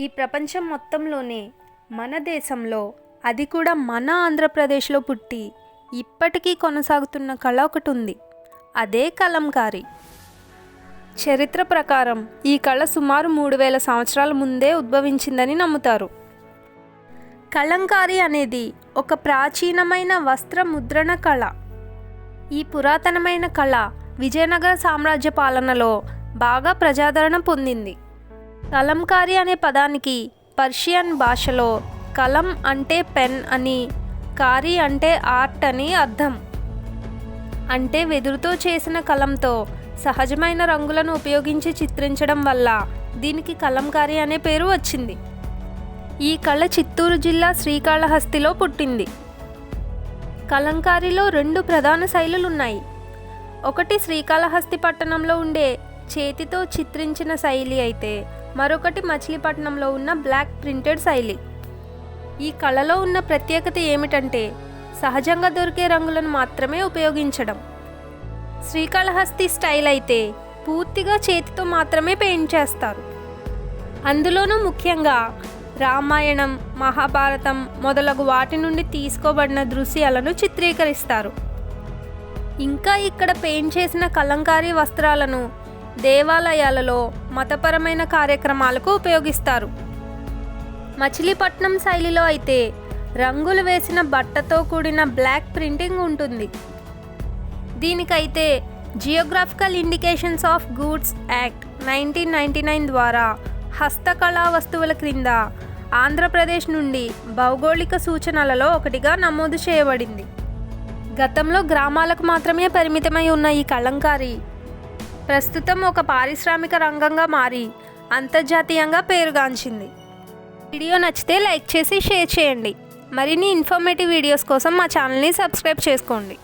ఈ ప్రపంచం మొత్తంలోనే మన దేశంలో అది కూడా మన ఆంధ్రప్రదేశ్లో పుట్టి ఇప్పటికీ కొనసాగుతున్న కళ ఒకటి ఉంది అదే కలంకారీ. చరిత్ర ప్రకారం ఈ కళ సుమారు మూడు వేల సంవత్సరాల ముందే ఉద్భవించిందని నమ్ముతారు. కలంకారీ అనేది ఒక ప్రాచీనమైన వస్త్ర ముద్రణ కళ. ఈ పురాతనమైన కళ విజయనగర సామ్రాజ్య పాలనలో బాగా ప్రజాదరణ పొందింది. కలంకారీ అనే పదానికి పర్షియన్ భాషలో కలం అంటే పెన్ అని కారీ అంటే ఆర్ట్ అని అర్థం. అంటే వెదురుతో చేసిన కలంతో సహజమైన రంగులను ఉపయోగించి చిత్రించడం వల్ల దీనికి కలంకారీ అనే పేరు వచ్చింది. ఈ కళ చిత్తూరు జిల్లా శ్రీకాళహస్తిలో పుట్టింది. కలంకారీలో రెండు ప్రధాన శైలులు ఉన్నాయి ఒకటి శ్రీకాళహస్తి పట్టణంలో ఉండే చేతితో చిత్రించిన శైలి అయితే మరొకటి మచిలీపట్నంలో ఉన్న బ్లాక్ ప్రింటెడ్ శైలి. ఈ కళలో ఉన్న ప్రత్యేకత ఏమిటంటే సహజంగా దొరికే రంగులను మాత్రమే ఉపయోగించడం. శ్రీకాళహస్తి స్టైల్ అయితే పూర్తిగా చేతితో మాత్రమే పెయింట్ చేస్తారు. అందులోనూ ముఖ్యంగా రామాయణం మహాభారతం మొదలగు వాటి నుండి తీసుకోబడిన దృశ్యాలను చిత్రీకరిస్తారు. ఇంకా ఇక్కడ పెయింట్ చేసిన కలంకారీ వస్త్రాలను దేవాలయాలలో మతపరమైన కార్యక్రమాలకు ఉపయోగిస్తారు. మచిలీపట్నం శైలిలో అయితే రంగులు వేసిన బట్టతో కూడిన బ్లాక్ ప్రింటింగ్ ఉంటుంది. దీనికైతే geographical indications of goods act nineteen ninety nine ద్వారా హస్తకళా వస్తువుల క్రింద ఆంధ్రప్రదేశ్ నుండి భౌగోళిక సూచనలలో ఒకటిగా నమోదు చేయబడింది. గతంలో గ్రామాలకు మాత్రమే పరిమితమై ఉన్న ఈ కళంకారీ ప్రస్తుతం ఒక పారిశ్రామిక రంగంగా మారి అంతర్జాతీయంగా పేరుగాంచింది. వీడియో నచ్చితే లైక్ చేసి షేర్ చేయండి. మరిన్ని ఇన్ఫర్మేటివ్ వీడియోస్ కోసం మా ఛానల్ని సబ్స్క్రైబ్ చేసుకోండి.